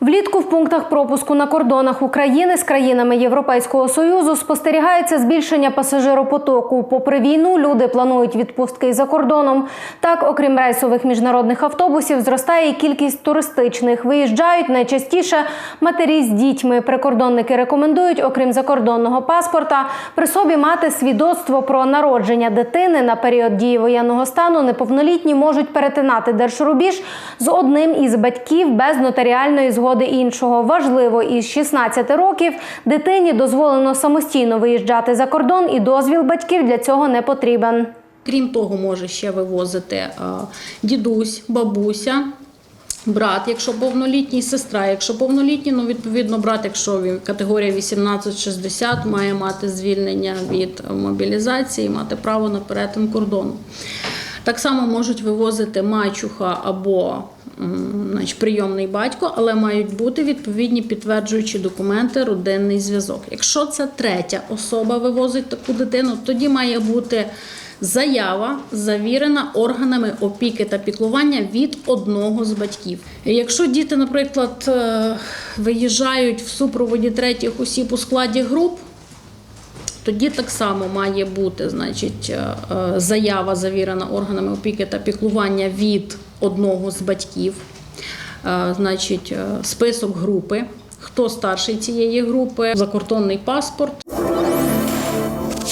Влітку в пунктах пропуску на кордонах України з країнами Європейського союзу спостерігається збільшення пасажиропотоку. Попри війну, люди планують відпустки за кордоном. Так, окрім рейсових міжнародних автобусів, зростає і кількість туристичних. Виїжджають найчастіше матері з дітьми. Прикордонники рекомендують, окрім закордонного паспорта, при собі мати свідоцтво про народження дитини на період дії воєнного стану. Неповнолітні можуть перетинати держрубіж з одним із батьків без нотаріальної згоди іншого. Важливо, із 16 років дитині дозволено самостійно виїжджати за кордон, і дозвіл батьків для цього не потрібен. Крім того, може ще вивозити е, дідусь, бабуся. Брат, якщо повнолітній, сестра, якщо повнолітній, ну відповідно брат, якщо він категорія 18-60, має мати звільнення від мобілізації, мати право на перетин кордону. Так само можуть вивозити мачуха або значить, прийомний батько, але мають бути відповідні підтверджуючі документи, родинний зв'язок. Якщо це третя особа вивозить таку дитину, тоді має бути заява, завірена органами опіки та піклування від одного з батьків. Якщо діти, наприклад, е, виїжджають в супроводі третіх осіб у складі груп, тоді так само має бути значить, е, е, заява, завірена органами опіки та піклування від одного з батьків, Е, значить, список групи, хто старший цієї групи, закордонний паспорт.